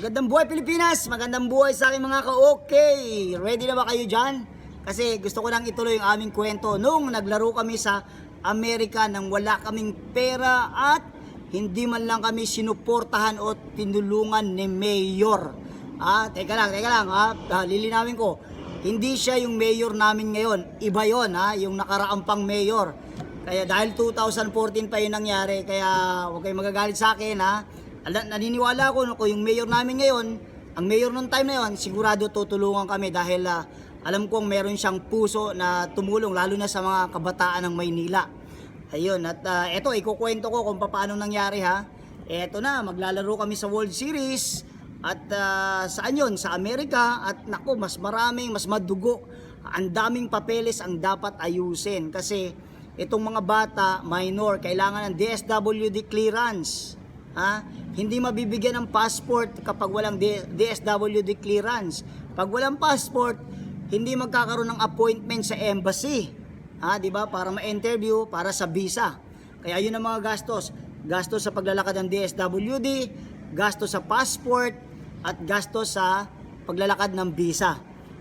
Magandang buhay Pilipinas! Magandang buhay sa aking mga ka-okay! Ready na ba kayo dyan? Kasi gusto ko lang ituloy yung aming kwento nung naglaro kami sa Amerika nang wala kaming pera at hindi man lang kami sinuportahan o tinulungan ni Mayor. Ah, teka lang, teka lang ha. Ah, lilinawin ko. Hindi siya yung mayor namin ngayon. Iba yon ha, yung nakaraang pang mayor. Kaya dahil 2014 pa yun nangyari, kaya huwag kayong magagalit sa akin ha. Ala- Naniniwala ko no, kung yung mayor namin ngayon, ang mayor nung time na yon, sigurado tutulungan kami dahil ah, alam kong meron siyang puso na tumulong lalo na sa mga kabataan ng Maynila. Ayun, at ah, eto, ikukwento ko kung paano nangyari ha. Eto na, maglalaro kami sa World Series. At ah, saan yun? Sa Amerika. At naku, mas maraming, mas madugo. Ang daming papeles ang dapat ayusin. Kasi itong mga bata, minor, kailangan ng DSWD clearance. Ha? Hindi mabibigyan ng passport kapag walang DSWD clearance. Pag walang passport, hindi magkakaroon ng appointment sa embassy. Ha, 'di ba? Para ma-interview, para sa visa. Kaya 'yun ang mga gastos. Gastos sa paglalakad ng DSWD, gastos sa passport, at gastos sa paglalakad ng visa.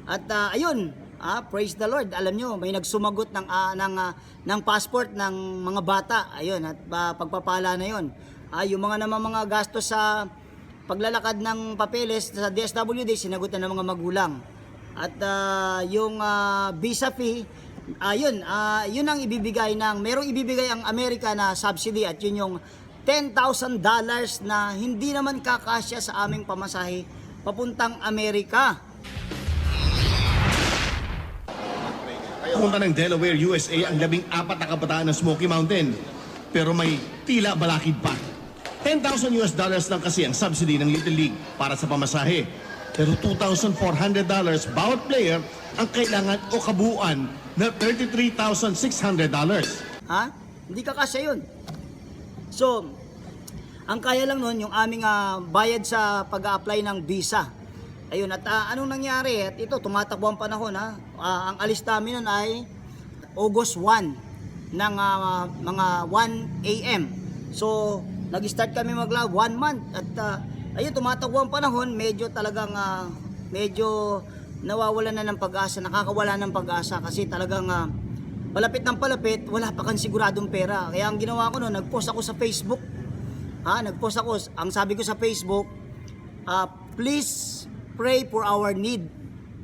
At ah, ayun, ah, praise the Lord. Alam nyo, may nagsumagot ng ah, ng ah, ng passport ng mga bata. Ayun, at ah, pagpapala na 'yon. Ah, yung mga naman mga gastos sa paglalakad ng papeles sa DSWD, sinagot na ng mga magulang. At ah, yung ah, visa fee, ayun, ah, yun ang ibibigay ng, merong ibibigay ang Amerika na subsidy at yun yung $10,000 na hindi naman kakasya sa aming pamasahe papuntang Amerika. Pumunta ng Delaware, USA ang labing apat na kabataan ng Smoky Mountain. Pero may tila balakid pa. 10,000 US dollars lang kasi ang subsidy ng Little League para sa pamasahe. Pero $2,400 bawat player ang kailangan o kabuuan na $33,600. Ha? Hindi kakasya yun. So, ang kaya lang nun, yung aming ah, bayad sa pag apply ng visa. Ayun, at ah, anong nangyari? At ito, tumatakbo ang panahon ha. Ah, ang alis namin nun ay August 1 ng ah, mga 1 a.m. So, nag-start kami mag-lab one month. At ah, ayun, tumatakbo ang panahon, medyo talagang ah, medyo nawawalan na ng pag-asa, nakakawala ng pag-asa kasi talagang ah, palapit ng palapit, wala pa kang siguradong pera. Kaya ang ginawa ko noon, nag-post ako sa Facebook. Ha, nag-post ako. Ang sabi ko sa Facebook, ah, please pray for our need.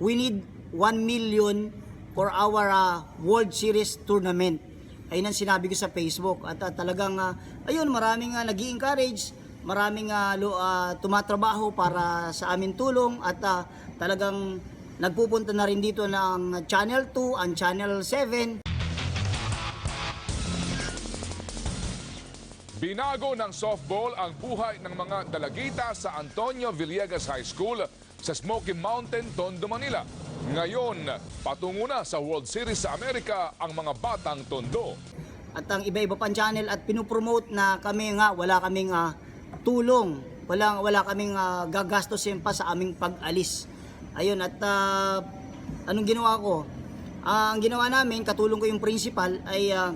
We need 1 million for our ah, World Series tournament. Ayun ang sinabi ko sa Facebook. At ah, talagang, ah, ayun, maraming uh, nag encourage maraming ah, lo- ah, tumatrabaho para sa amin tulong at ah, talagang nagpupunta na rin dito ng Channel 2 and Channel 7 Binago ng softball ang buhay ng mga dalagita sa Antonio Villegas High School sa Smoky Mountain, Tondo, Manila. Ngayon, patungo na sa World Series sa Amerika ang mga batang Tondo. at ang iba-iba pang channel at pinopromote na kami nga wala kaming ah, tulong wala wala kaming uh, gagastusin pa sa aming pag-alis ayun at ah, anong ginawa ko Ah, ang ginawa namin katulong ko yung principal ay ah,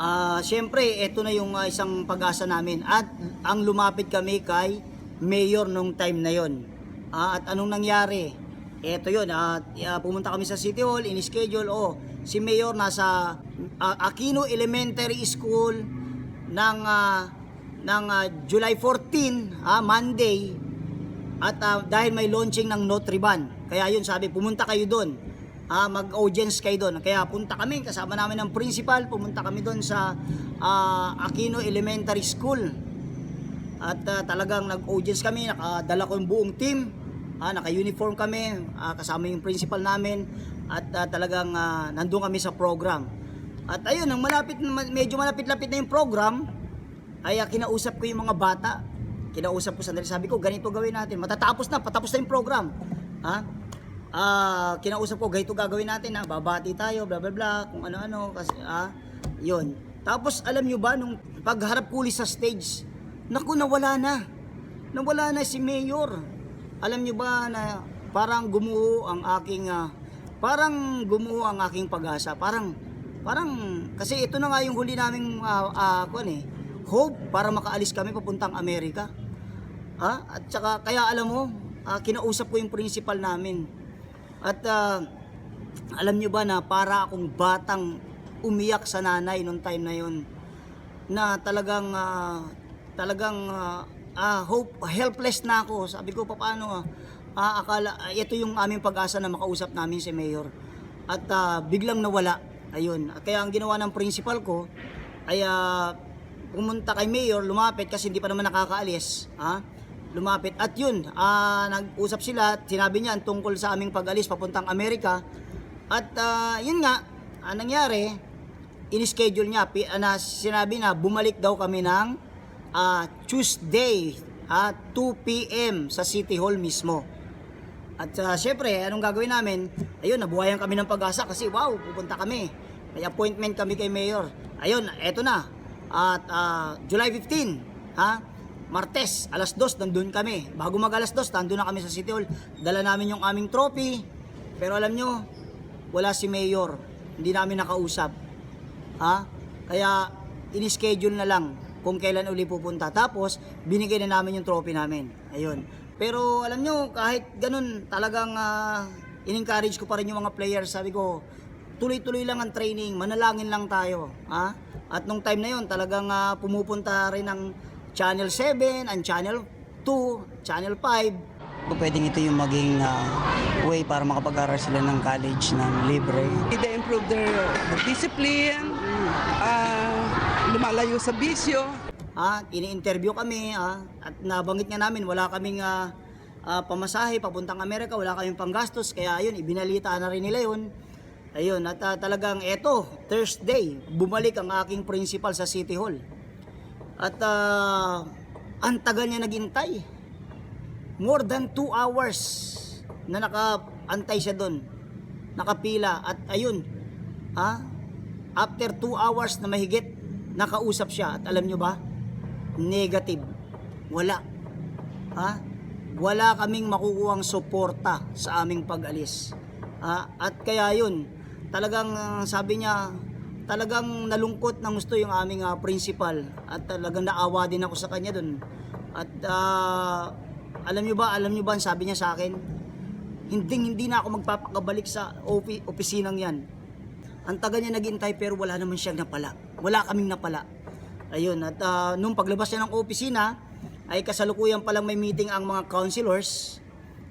Ah, syempre, ito na yung ah, isang pag-asa namin. At ang lumapit kami kay mayor nung time na yon. Ah, at anong nangyari? Ito yon. At ah, pumunta kami sa City Hall, in-schedule. Oh, si mayor nasa ah, Aquino Elementary School ng ah, ng ah, July 14, ah, Monday. At ah, dahil may launching ng Notre Ban. Kaya yun sabi, pumunta kayo doon. Ah, mag-audience kayo doon. Kaya punta kami, kasama namin ng principal, pumunta kami doon sa ah, Aquino Elementary School. At ah, talagang nag-audience kami, nakadala ko yung buong team. Ah, naka-uniform kami, ah, kasama yung principal namin. At ah, talagang ah, nandun kami sa program. At ayun, nang malapit, medyo malapit-lapit na yung program, ay ah, kinausap ko yung mga bata. Kinausap ko sandali, sabi ko, ganito gawin natin. Matatapos na, patapos na yung program. Ha? Ah, kinausap ko, ganito gagawin natin ha. Babati tayo, bla bla bla, kung ano-ano kasi ah, 'yun. Tapos alam nyo ba nung pagharap ko ulit sa stage, naku nawala na. Nawala na si Mayor. Alam nyo ba na parang gumuho ang aking ah, parang gumuho ang aking pag-asa. Parang parang kasi ito na nga yung huli naming ah, ah, kuwan eh, hope para makaalis kami papuntang Amerika. Ha? At saka, kaya alam mo, ah, kinausap ko yung principal namin. At ah, alam nyo ba na para akong batang umiyak sa nanay nung time na yun na talagang ah, talagang ah, ah, hope helpless na ako. Sabi ko paano ah, akala ito yung aming pag-asa na makausap namin si mayor. At ah, biglang nawala. Ayun. At kaya ang ginawa ng principal ko ay ah, pumunta kay mayor lumapit kasi hindi pa naman nakakaalis ha? Lumapit. At yun ah, nag-usap sila sinabi niya tungkol sa aming pag-alis papuntang Amerika. At ah, yun nga ang nangyari in-schedule niya, na sinabi na bumalik daw kami ng ah, Tuesday at 2 p.m. sa City Hall mismo. At uh, syempre, anong gagawin namin? Ayun, nabuhayan kami ng pag-asa kasi wow, pupunta kami. May appointment kami kay Mayor. Ayun, eto na. At ah, July 15, ha? Martes, alas 2, nandun kami. Bago mag alas 2, nandun na kami sa City Hall. Dala namin yung aming trophy. Pero alam nyo, wala si Mayor. Hindi namin nakausap. Ha? Kaya in-schedule na lang kung kailan uli pupunta. Tapos binigay na namin yung trophy namin. Ayun. Pero alam nyo, kahit ganun, talagang ah, in-encourage ko pa rin yung mga players. Sabi ko, tuloy-tuloy lang ang training, manalangin lang tayo. Ha? At nung time na yun, talagang ah, pumupunta rin ng Channel 7, ang Channel 2, Channel 5, pwedeng ito yung maging ah, way para makapag-aral sila ng college ng libre. They improve their discipline, ah, lumalayo sa bisyo. Ah, ini-interview kami ah, at nabanggit nga namin wala kaming ah, ah, pamasahe papuntang Amerika, wala kaming panggastos kaya ayun ibinalita na rin nila yun. Ayun, at ah, talagang eto, Thursday, bumalik ang aking principal sa City Hall. At ah, ang tagal niya naghintay. More than 2 hours na nakaantay siya doon. Nakapila at ayun, ha? After 2 hours na mahigit, nakausap siya at alam nyo ba? Negative. Wala. Ha? Wala kaming makukuhang suporta sa aming pag-alis. Ha? At kaya yun, talagang ah, sabi niya, talagang nalungkot ng gusto yung aming ah, principal at talagang naawa din ako sa kanya dun. At ah, alam nyo ba, alam nyo ba ang sabi niya sa akin? Hindi, hindi na ako magpapakabalik sa opi, opisinang yan. Ang taga niya naghintay pero wala naman siyang napala. Wala kaming napala. Ayun, at ah, nung paglabas niya ng opisina, ay kasalukuyan palang may meeting ang mga councilors.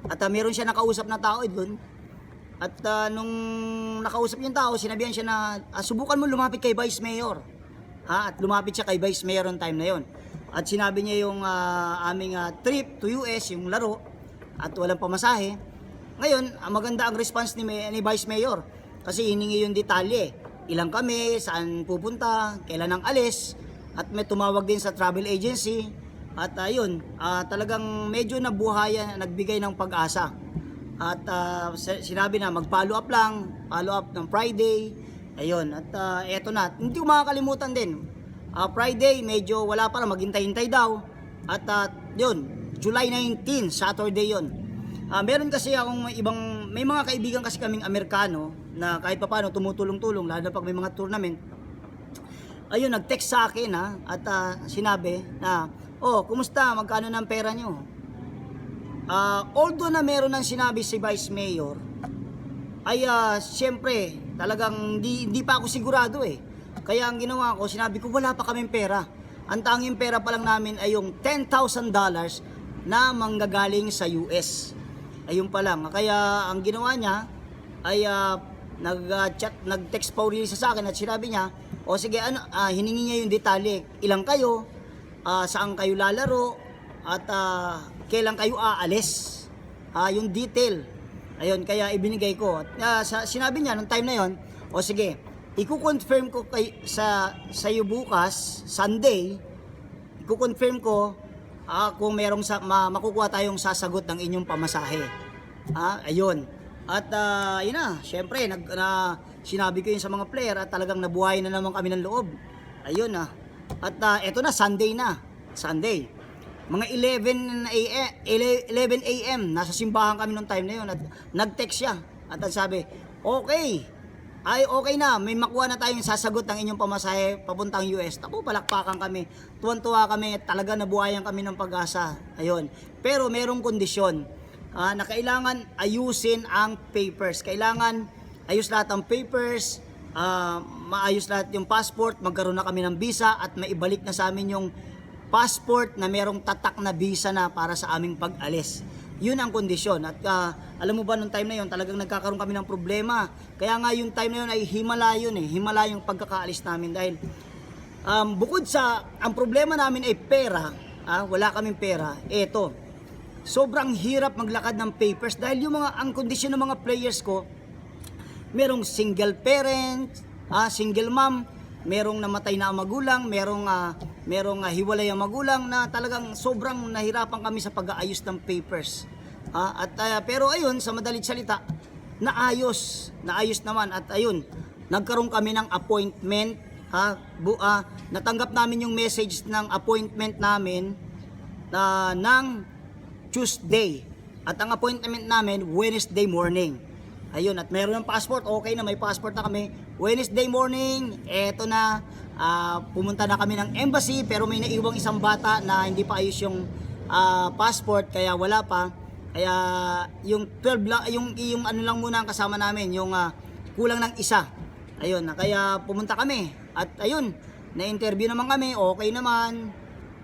At ah, meron siya nakausap na tao doon. At ah, nung nakausap yung tao, sinabihan siya na ah, subukan mo lumapit kay Vice Mayor. Ha? At lumapit siya kay Vice Mayor on time na yon. At sinabi niya yung ah, aming ah, trip to US, yung laro, at walang pamasahe. Ngayon, maganda ang response ni, ni Vice Mayor kasi hiningi yung detalye. Ilang kami, saan pupunta, kailan ang alis, at may tumawag din sa travel agency. At ayun, ah, talagang medyo nabuhayan, nagbigay ng pag-asa. At ah, si- sinabi na mag-follow up lang, follow up ng Friday. Ayun, at ah, eto na. Hindi ko makakalimutan din. Ah, Friday, medyo wala pa na maghintay-hintay daw. At ah, yun, July 19, Saturday yun. Ah, meron kasi akong ibang, may mga kaibigan kasi kaming Amerikano na kahit papaano tumutulong-tulong, lalo na pag may mga tournament. Ayun, nag-text sa akin ha, at ah, sinabi na, oh, kumusta, magkano ng pera nyo? Ah, although na meron ng sinabi si Vice Mayor, ay ah, siyempre, talagang hindi, pa ako sigurado eh. Kaya ang ginawa ko, sinabi ko, wala pa kaming pera. Ang tanging pera pa lang namin ay yung $10,000 na manggagaling sa US. Ayun pa lang. Kaya ang ginawa niya ay ah, nag-chat, nag-text pa uli sa akin at sinabi niya, o sige, ano, ah, hiningi niya yung detalye. Ilang kayo, ah, saan kayo lalaro, at ah, kailan kayo aalis. Ah, yung detail. Ayun, kaya ibinigay ko. At ah, sa, sinabi niya nung time na yon, o sige, iko-confirm ko kay, sa, sa iyo bukas, Sunday, iko-confirm ko ah, kung merong sa, ma, makukuha tayong sasagot ng inyong pamasahe. Ah, ayun. At ah, yun na, syempre, nag, na, sinabi ko yun sa mga player at talagang nabuhay na naman kami ng loob. Ayun na. At ah, eto na, Sunday na. Sunday. Mga 11 a.m. 11 a.m. nasa simbahan kami nung time na yun at nag-text siya. At sabi, okay, ay okay na, may makuha na tayong sasagot ng inyong pamasahe papuntang US. Ako, palakpakan kami. Tuwan-tuwa kami, talaga nabuhayan kami ng pag-asa. Ayun. Pero merong kondisyon ah, na kailangan ayusin ang papers. Kailangan ayos lahat ang papers, ah, maayos lahat yung passport, magkaroon na kami ng visa at maibalik na sa amin yung passport na merong tatak na visa na para sa aming pag-alis. Yun ang kondisyon. At ah, alam mo ba nung time na yun, talagang nagkakaroon kami ng problema. Kaya nga yung time na yun ay himala yun eh. Himala yung pagkakaalis namin dahil um, bukod sa, ang problema namin ay pera, ah, wala kaming pera, eto, sobrang hirap maglakad ng papers dahil yung mga, ang kondisyon ng mga players ko, merong single parent, ah, single mom, merong namatay na ang magulang, merong ah, merong ah, hiwalay ang magulang na talagang sobrang nahirapan kami sa pag-aayos ng papers. Ah, at ah, pero ayun sa madalit salita, naayos, naayos naman at ayun, nagkaroon kami ng appointment ha, bu, ah, natanggap namin yung message ng appointment namin na ng Tuesday. At ang appointment namin Wednesday morning. Ayun, at meron ng passport. Okay na, may passport na kami. Wednesday morning, eto na. ah, pumunta na kami ng embassy pero may naiwang isang bata na hindi pa ayos yung ah, passport kaya wala pa. Kaya yung 12 lang, yung, yung ano lang muna ang kasama namin, yung ah, kulang ng isa. Ayun, na kaya pumunta kami. At ayun, na-interview naman kami, okay naman.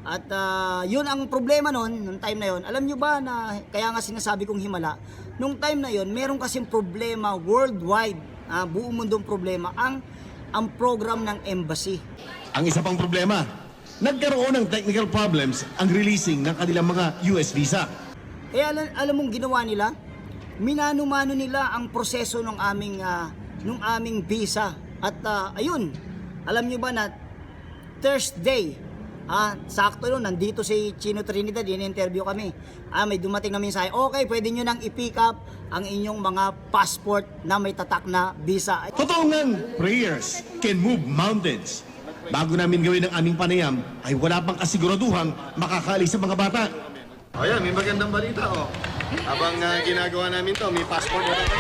At ah, yun ang problema nun, nung time na yun. Alam nyo ba na, kaya nga sinasabi kong himala, nung time na yun, meron kasing problema worldwide, ah, buong mundong problema, ang, ang program ng embassy. Ang isa pang problema, nagkaroon ng technical problems ang releasing ng kanilang mga US visa. Kaya alam, alam mong ginawa nila, minano-mano nila ang proseso ng aming ah, nung aming visa. At ah, ayun, alam nyo ba na Thursday, ah, sakto yun, nandito si Chino Trinidad, in-interview kami. Ah, may dumating na mensahe, okay, pwede nyo nang i-pick up ang inyong mga passport na may tatak na visa. Totoo ngang prayers can move mountains. Bago namin gawin ang aming panayam, ay wala pang kasiguraduhang makakaalis sa mga bata. O yan, may magandang balita oh. Habang ah, ginagawa namin to, may passport na tayo.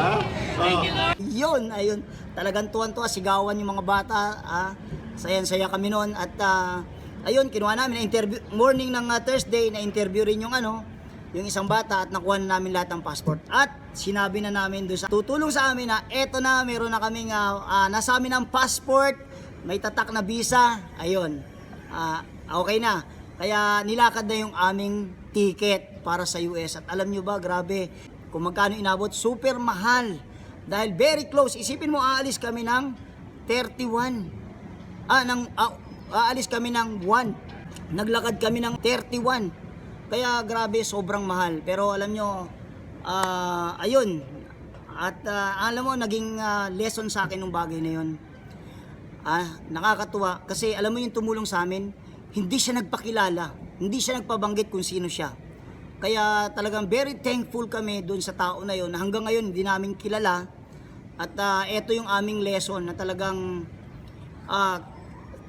ha? Oh. Yun, ayun. Talagang tuwan-tuwa, sigawan yung mga bata. Ah, sayan-saya kami noon. At ah, ayun, kinuha namin na interview. Morning ng ah, Thursday, na interview rin yung ano, yung isang bata at nakuha na namin lahat ng passport. At sinabi na namin doon sa tutulong sa amin na eto na, meron na kaming ah, ah, nasa amin ang passport, may tatak na visa. Ayun. Ah, okay na. Kaya nilakad na yung aming ticket para sa US. At alam nyo ba, grabe, kung magkano inabot, super mahal. Dahil very close. Isipin mo, aalis kami ng 31. Ah, ng, ah, aalis kami ng 1. Naglakad kami ng 31. Kaya grabe, sobrang mahal. Pero alam nyo, ah, ayun. At ah, alam mo, naging ah, lesson sa akin ng bagay na yun. Ah, nakakatuwa. Kasi alam mo yung tumulong sa amin, hindi siya nagpakilala. Hindi siya nagpabanggit kung sino siya. Kaya talagang very thankful kami doon sa tao na yun na hanggang ngayon hindi namin kilala. At ah, eto yung aming lesson na talagang ah,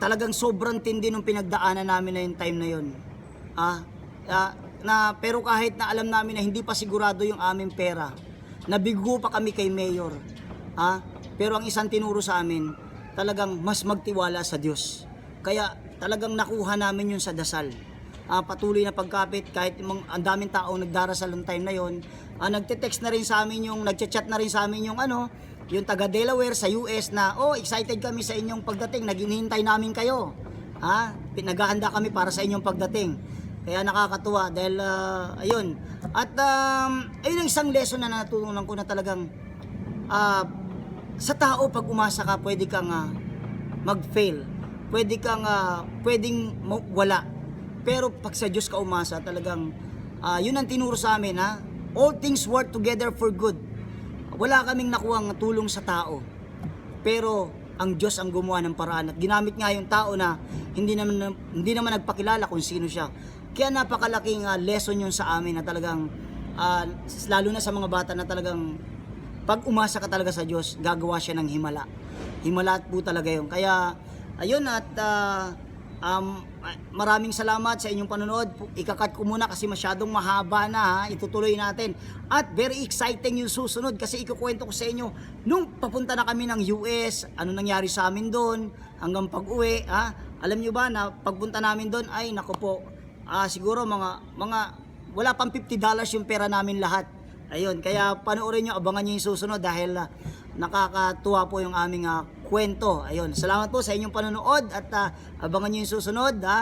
talagang sobrang tindi nung pinagdaanan namin na yung time na yun. Ah, ah, na pero kahit na alam namin na hindi pa sigurado yung aming pera, nabigo pa kami kay Mayor. Ah, pero ang isang tinuro sa amin, talagang mas magtiwala sa Diyos. Kaya talagang nakuha namin yun sa dasal. Ah, patuloy na pagkapit kahit mga, ang daming taong nagdarasal ng time na yon. Ah, nagte-text na rin sa amin yung nagchat-chat na rin sa amin yung ano, yung taga Delaware sa US na oh, excited kami sa inyong pagdating, naginihintay namin kayo. Ha? Pinaghahanda kami para sa inyong pagdating. Kaya nakakatuwa dahil ah, ayun. At um, ayun ang isang lesson na natutunan ko na talagang ah, sa tao pag umasa ka, pwede kang ah, mag-fail. Pwede kang ah, pwedeng wala. Pero pag sa Diyos ka umasa, talagang ah, yun ang tinuro sa amin ha. All things work together for good. Wala kaming nakuhang tulong sa tao. Pero ang Diyos ang gumawa ng paraan at ginamit nga yung tao na hindi naman hindi naman nagpakilala kung sino siya. Kaya napakalaking ah, lesson yun sa amin na talagang ah, lalo na sa mga bata na talagang pag umasa ka talaga sa Diyos, gagawa siya ng himala. Himala po talaga yun. Kaya, ayun at ah, Um, maraming salamat sa inyong panonood. Ikakat ko muna kasi masyadong mahaba na ha. Itutuloy natin. At very exciting yung susunod kasi ikukwento ko sa inyo nung papunta na kami ng US, ano nangyari sa amin doon hanggang pag-uwi ha. Alam nyo ba na pagpunta namin doon ay nako po ah, siguro mga mga wala pang 50 dollars yung pera namin lahat. Ayun, kaya panoorin nyo, abangan nyo yung susunod dahil ah, nakakatuwa po yung aming ah, kwento. Ayun, salamat po sa inyong panonood at ah, abangan nyo yung susunod. Ha?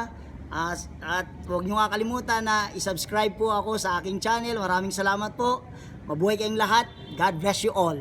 Ah, at huwag nyo kakalimutan na isubscribe po ako sa aking channel. Maraming salamat po. Mabuhay kayong lahat. God bless you all.